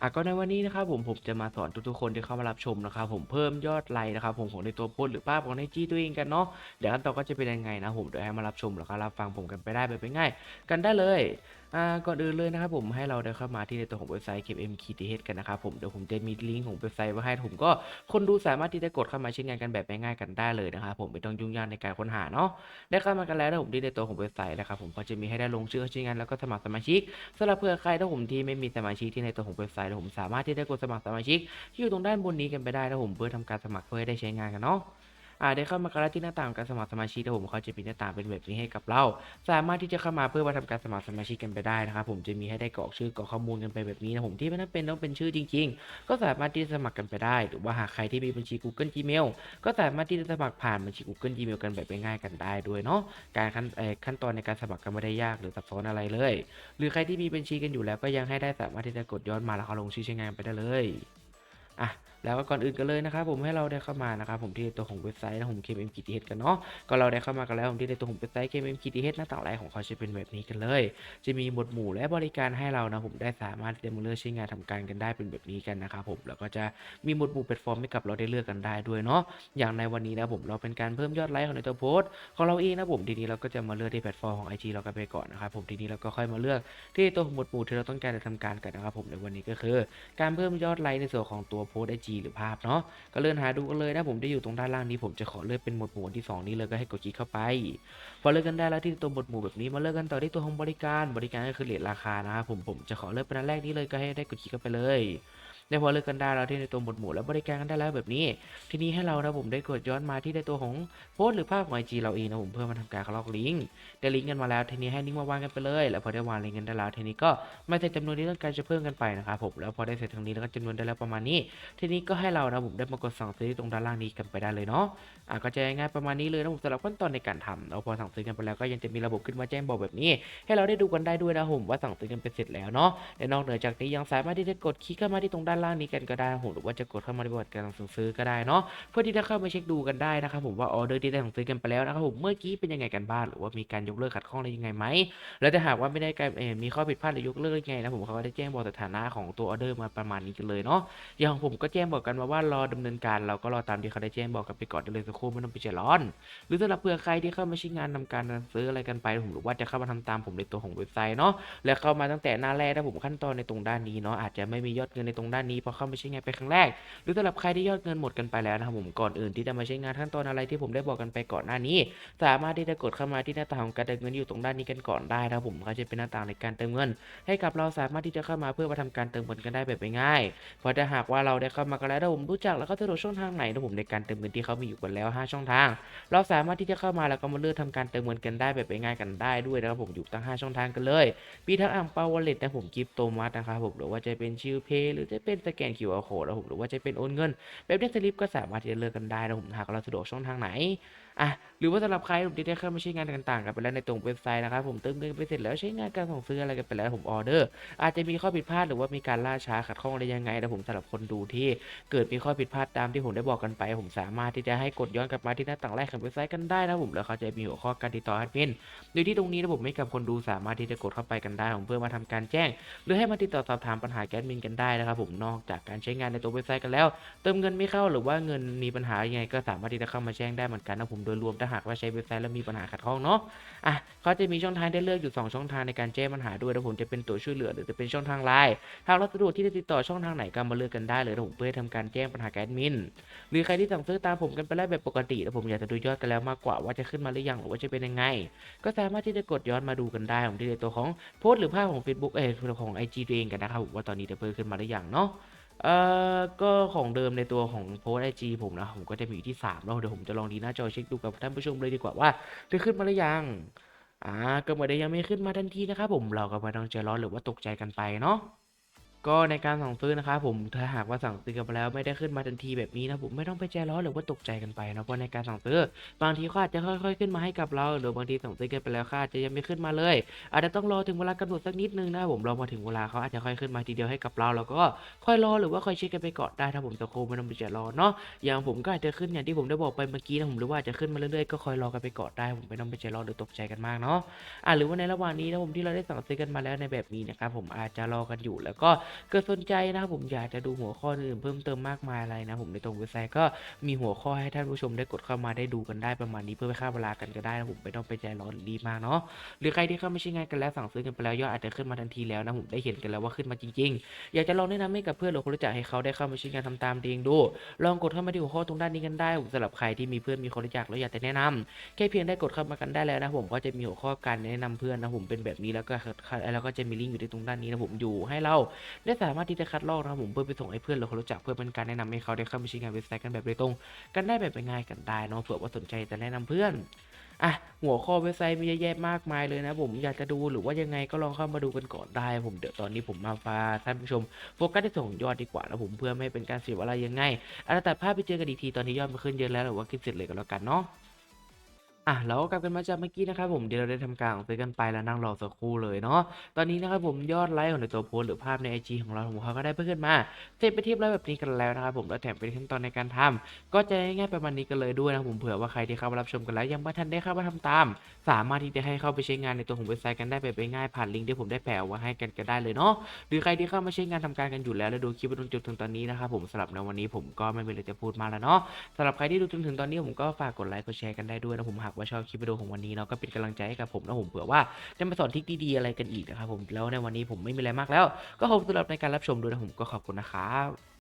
อะก็ในวันนี้นะครับผมผมจะมาสอนทุกๆคนที่เข้ามารับชมนะครับผมเพิ่มยอดไลค์นะครับผมของในตัวโพสหรือภาพของในจีตัวเองกันเนาะเดี๋ยวขั้นตอนก็จะเป็นยังไงนะผมเดี๋ยวให้มารับชมแล้วก็รับฟังผมกันไปได้แบบง่ายกันได้เลยอ่าก่อนอื่นเลยนะครับผมให้เราได้เข้ามาที่ในตัวของเว็บไซต์ KM k t h กันนะครับผมเดี๋ยวผมจะมีลิงก์ของเว็บไซต์ไว้ให้ผมก็คนดูสามารถที่จะกดเข้ามาใช้งานกันแบบง่ายๆกันได้เลยนะครับผมไม่ต้องยุ่งยากในการค้นหาเนาะได้เข้ามากันแล้วนะผมที่ในตัวของเว็บไซต์นะครับผมก็จะมีให้ได้ลงชื่อเข้าใช้งานแล้วก็สมัครสมาชิกสำหรับเพื่อใครถ้าผมที่ไม่มีสมาชิกที่ในตัวของเว็บไซต์ผมสามารถที่จะกดสมัครสมาชิกที่อยู่ตรงด้านบนนี้กันไปได้นะผมเพื่อทำการสมัครเพื่อให้ได้ใช้งานกันเนาะ ได้เข้ามากันแล้วที่หน้าต่างการสมัครสมาชิกนะผมเขาจะมีหน้าต่างเป็นแบบนี้ให้กับเรา สามารถที่จะเข้ามาเพื่อมาทำการสมัครสมาชิกกันไปได้นะครับผมจะมีให้ได้กรอกชื่อกรอกข้อมูลกันไปแบบนี้นะผมที่ไม่ต้องเป็นต้องเป็นชื่อจริง ๆ ก็สามารถที่จะสมัครกันไปได้ หรือว่าหากใครที่มีบัญชี Google Gmail ก็สามารถที่จะสมัครผ่านบัญชี Google Gmail กันแบบง่ายๆกันได้ด้วยเนาะการขั้นขั้นตอนในการสมัครก็ไม่ได้ยากหรือซับซ้อนอะไรเลย หรือใครที่มีบัญชีกันอยู่แล้วก็ยังให้ได้สามารถที่จะกดย้อนมาแล้วเขาลงชื่อใช้งานไปได้เลย อะแล้วก่อนอื่นกันเลยนะครับผมให้เราได้เข้ามานะครับผมที่ตัวของเว็บไซต์นะผม KMM k t h กันเนาะก็เราได้เข้ามากันแล้วผมที่ในตัวของเว็บไซต์ KMM k t h หน้าต่างไลน์ของเขาจะเป็นแบบนี้กันเลย จะมีหมวดหมู่และบริการให้เรานะผมได้สามารถที่จะมาเลือกใช้งานทำการกันได้เป็นแบบนี้กันนะครับผมแล้วก็จะมีหมวดหมู่แพลตฟอร์มให้กับเราได้เลือกกันได้ด้วยเนาะอย่างในวันนี้นะผมเราเป็นการเพิ่มยอดไลค์ของในตัวโพสต์ของเราเองนะผมทีนี้เราก็จะมาเลือกที่แพลตฟอร์มของ IG เรากันไปก่อนนะครับผมทีนี้เราก็ค่อยมาเลือกที่ตัวหมวดหมู่ที่เราต้องการจะทำการกันนะครับผมในวันนี้ก็คือ การเพิ่มยอดไลค์ในส่วนของตัวโพสไอจีหรือภาพเนาะก็เลื่อนหาดูกันเลยนะผมจะอยู่ตรงด้านล่างนี้ผมจะขอเลื่อนเป็นหมวดหมู่ที่สองนี้เลยก็ให้กดคลิกเข้าไป พอเลือกกันได้แล้วที่ตัวหมวดหมู่แบบนี้มาเลือกกันต่อที่ตัวของบริการ บริการก็คือเรทราคานะครับผมผมจะขอเลือกเป็นอันแรกนี้เลยก็ให้ได้กดคลิกเข้าไปเลย ได้พอเลือกกันได้แล้วที่ในตัวหมวดหมู่และบริการกันได้แล้วแบบนี้ ทีนี้ให้เรานะผมได้กดย้อนมาที่ในตัวของโพสต์หรือภาพของไอจีเราเองนะผมเพื่อมาทำการคลอกลิงก์ได้ลิงก์กันมาแล้วทีนี้ให้ลิงก์มาวางกันไปเลย แล้วพอได้วางลิงก์กันได้แล้วทีนี้ก็มาใส่จำนวนที่ต้องการจะเพิ่มกันไปนะครับผมแล้วพอได้เสร็จทางนี้แล้วก็จำนวนได้แล้วประมาณนี้ ทีนี้ก็ให้เรานะผมได้มากดสั่งซื้อตรงด้านล่างนี้กันไปได้เลยเนาะอะก็จะง่ายๆประมาณนี้เลยนะผมสำหรับขั้นตอนในการทำเราพอสั่งซื้อกันไปแล้วก็ยังจะมีระบบขึ้นมาแจ้งบอกแบบนี้ ให้เราได้ดูกันได้ด้วยนะผมว่าสั่งซื้อกันไปเสร็จแล้วเนาะและนอกเหนือจากนี้ยังสามารถที่จะกดคลิกเข้ามาที่ตรงด้านล่างนี้กันก็ได้ผมหรือว่าจะกดเข้ามาในบทการสั่งซื้อก็ได้เนาะเพื่อที่จะเข้ามาเช็คดูกันได้นะครับผมว่าออเดอร์ที่ได้สั่งซื้อกันไปแล้วนะครับผมเมื่อกี้เป็นยังไงกันบ้างหรือว่ามีการยกเลิกขัดข้องอะไรยังไงไหมแล้วถ้าหากว่าไม่ได้การมีข้อผิดพลาดหรือยกเลิกยังไงนะผมเขาก็ได้แจ้งบอกสถานะของตัวออเดอร์มาประมาณนี้กันเลยเนาะอย่างของผมก็แจ้งบอกกันมาว่ารอดำเนินการเราก็รอตามที่เขาได้แจ้งบอกกันไปก่อนได้เลยสักครู่ไม่ต้องไปใจร้อน หรือสำหรับเผื่อใครที่เข้ามาใช้งานทำการซื้ออะไรกันไปผมหรือว่าจะเข้ามาทำตามผมในตัวของเว็บไซต์เนาะและเข้ามาตั้งแต่หน้าแรกนะผมขั้นตอนในตรงด้านนี้เนาะอาจจะไม่มียอดเงินในตรงด้านนี้พอเข้ามาใช้งานไปครั้งแรก หรือสำหรับใครที่ยอดเงินหมดกันไปแล้วนะครับผมก่อนอื่นที่จะมาใช้งานขั้นตอนอะไรที่ผมได้บอกกันไปก่อนหน้านี้ สามารถที่จะกดเข้ามาที่หน้าต่างของการเติมเงินอยู่ตรงด้านนี้กันก่อนได้นะครับผมก็จะเป็นหน้าต่างในการเติมเงิน ให้กับเราสามารถที่จะเข้ามาเพื่อมาทำการเติมเงินกันได้แบบง่ายเพราะถ้าหากว่าเราได้เข้ามากันแล้วผมรู้จักแล้วก็สะดวกช่องทางไหนนะผมในการเติมเงินที่เขามีอยู่กันแล้ว 5 ช่องทาง เราสามารถที่จะเข้ามาแล้วก็มาเลือกทำการเติมเงินกันได้แบบง่ายกันได้ด้วยนะครับผมอยู่ตั้ง 5 ช่องทางกันเลยมีทั้งอ่างเปาวอลเล็ตนะผมกิฟโตมัสนะครับผมหรือว่าจะเป็นชิลเพย์หรือจะเป็นสแกน QR code นะผมหรือว่าจะเป็นโอนเงินแบบเน็ตสลิปก็สามารถที่จะเลือกกันได้นะผมหากเราสะดวกช่องทางไหน อะหรือว่าสำหรับใครผมที่ได้เข้ามาใช้งานต่างๆกันไปแล้วในตรงเว็บไซต์นะครับผมเติมเงินไปเสร็จแล้วใช้งานการส่งซื้ออะไรกันไปแล้วผมออเดอร์ อาจจะมีข้อผิดพลาดหรือว่ามีการล่าช้าขัดข้องอะไรยังไงนะผมสำหรับคนดูที่เกิดมีข้อผิดพลาดตามที่ผมได้บอกกันไป ผมสามารถที่จะให้กดย้อนกลับมาที่หน้าต่างแรกของเว็บไซต์กันได้นะผมแล้วเขาจะมีหัวข้อการติดต่อแอดมินโดยที่ตรงนี้นะผมให้กับคนดูสามารถที่จะกดเข้าไปกันได้ผมเพื่อมาทำการแจ้ง หรือให้มาติดต่อสอบถามปัญหาแอดมินกันได้นะครับผมนอกจากการใช้งานในตัวเว็บไซต์กันแล้ว เติมเงินไม่เข้าหรือว่าเงินมีปัญหายังไงก็สามารถที่จะเข้ามาแจ้งได้เหมือนกันนะผมโดยรวมถ้าหากว่าใช้เว็บไซต์แล้วมีปัญหาขัดข้องเนาะอะเขาจะมีช่องทางได้เลือกอยู่ 2 ช่องทางในการแจ้งปัญหาด้วยนะผมจะเป็นตัวช่วยเหลือหรือจะเป็นช่องทางไลน์หากเราสะดวกที่จะติดต่อช่องทางไหนก็มาเลือกกันได้เลยนะผมเพื่อให้ทำการแจ้งปัญหาแอดมินหรือใครที่สั่งซื้อตามผมกันไปแล้วแบบปกติแล้วผมอยากจะดูยอดกันแล้วมากกว่าว่าจะขึ้นมาหรือยังหรือว่าจะเป็นยังไง ก็สามารถที่จะกดย้อนมาดูกันได้ผมที่ในตัวของโพสต์หรือภาพของ Facebook เออของ IG ตัวเองกันนะครับว่าตอนนี้จะเพิ่มขึ้นมาหรือยังเนาะ เอ่อก็ของเดิมในตัวของโพสไอจีผมนะ ผมก็จะมีอยู่ที่3แล้วเดี๋ยวผมจะลองดีหน้าจอเช็คดูกับท่านผู้ชมเลยดีกว่าว่าจะขึ้นมาหรือยัง อ่า ก็ไม่ได้ยังไม่ขึ้นมาทันทีนะครับผมเราก็ไม่ต้องใจร้อนหรือว่าตกใจกันไปเนาะ ก็ในการสั่งซื้อนะครับผมถ้าหากว่าสั่งซื้อกันไปแล้วไม่ได้ขึ้นมาทันทีแบบนี้นะผมไม่ต้องไปใจร้อนหรือว่าตกใจกันไปนะเพราะในการสั่งซื้อบางทีเขาอาจะค่อย ๆ ขึ้นมาให้กับเรา หรือบางทีสั่งซื้อกันไปแล้วเขาอาจะยังไม่ขึ้นมาเลย อาจจะต้องรอถึงเวลากำหนดสักนิดนึงนะผมรอมาถึงเวลาเขาอาจจะค่อยขึ้นมาทีเดียวให้กับเราแล้วก็ค่อยรอหรือว่าค่อยเช็คกันไปก่อนได้ถ้าผมตะโคไม่ต้องไปใจร้อนเนาะอย่างผมก็อาจจะขึ้นอย่างที่ผมได้บอกไปเมื่อกี้นะผมหรือว่าจะขึ้นมาเรื่อยๆก็คอยรอกันไปก่อนได้ผมไม่ต้องไปใจรอหรือตกใจกันมากเนาะอะหรือว่าในระหว่างนี้นะผมที่เราได้สั่งซื้อกันมาแล้วในแบบนี้นะครับผมอาจจะรอกันอยู่แล้วก็เกิดสนใจนะครับผมอยากจะดูหัวข้ออื่นเพิ่มเติมมากมายอะไรนะผมในตรงเว็บไซต์ก็มีหัวข้อให้ท่านผู้ชมได้กดเข้ามาได้ดูกันได้ประมาณนี้เพื่อไปฆ่าเวลากันก็ได้นะผมไม่ต้องไปใจร้อนหรือรีบมากเนาะหรือใครที่เข้ามาใช้งานกันแล้วสั่งซื้อกันไปแล้วยอดอาจจะขึ้นมาทันทีแล้วนะผมได้เห็นกันแล้วว่าขึ้นมาจริงๆ อยากจะลองแนะนำให้กับเพื่อนหรือคนรู้จักให้เขาได้เข้ามาใช้งานทำตามเองดู ลองกดเข้ามาที่หัวข้อตรงด้านนี้กันได้สำหรับใครที่มีเพื่อนมีคนรู้จักแล้วอยากจะแนะนำแค่เพียงได้กดเข้ามากันได้แล้วนะผมก็จะมีหัวข้อการแนะนำเพื่อนนะผมเป็นแบบนี้แล้วก็แล้วก็จะมีลิงก์อยู่ที่ตรงด้านนี้นะผมอยู่ให้เราได้สามารถที่จะคัดลอกนะครับผมเพื่อไปส่งให้เพื่อนหรือคนรู้จักเพื่อเป็นการแนะนำให้เขาได้เข้ามาใช้งานเว็บไซต์กันแบบโดยตรง กันได้แบบง่ายกันได้เนาะเผื่อว่าสนใจจะแนะนำเพื่อนอะหัวข้อเว็บไซต์มีเยอะแยะมากมายเลยนะผมอยากจะดูหรือว่ายังไงก็ลองเข้ามาดูกันก่อนได้ ผมเดี๋ยวตอนนี้ผมมาพาท่านผู้ชมโฟกัสที่ส่งยอดดีกว่านะผมเพื่อไม่ให้เป็นการเสียเวลายังไงอะแต่ภาพไปเจอกันอีกทีตอนนี้ยอดมันขึ้นเยอะแล้วหรือว่าคลิปเสร็จเลยก็แล้วกันเนาะ อะแล้วกลับกันมาจากเมื่อกี้นะครับผมเดี๋ยวเราได้ทำการซื้อกันไปแล้วนั่งรอสักครู่เลยเนาะตอนนี้นะครับผมยอดไลค์ของในตัวโพสต์หรือภาพในไอจีของเราของเขาก็ได้เพิ่มขึ้นมาเสร็จไปเทียบแล้วแบบนี้กันแล้วนะครับผมแล้วแถมเป็นขั้นตอนในการทำก็จะง่ายๆประมาณนี้กันเลยด้วยนะผมเผื่อว่าใครที่เข้ามารับชมกันแล้วยังไม่ทันได้เข้ามาทำตาม สามารถที่จะให้เข้าไปใช้งานในตัวของเว็บไซต์กันได้แบบง่ายๆผ่านลิงก์ที่ผมได้แปะเอาไว้ให้กันก็ได้เลยเนาะ หรือใครที่เข้ามาใช้งานทำการกันอยู่แล้วแล้วดูคลิปมาจนจบถึงตอนนี้นะครับผมสำหรับในวันนี้ผมก็ไม่มีอะไรจะพูดมากแล้วเนาะสำหรับใครที่ดูจนถึงตอนนี้ผมก็ฝากกดไลค์กดแชร์กันได้ด้วยนะผมหากว่าชอบคลิปวิดีโอของวันนี้เนาะก็เป็นกำลังใจให้กับผมนะผมเผื่อว่าจะมาสอนทิคดีๆอะไรกันอีกนะครับผมแล้วในวันนี้ผมไม่มีอะไรมากแล้ว ก็ขอบคุณสำหรับในการรับชมด้วยนะผมก็ขอบคุณนะครับ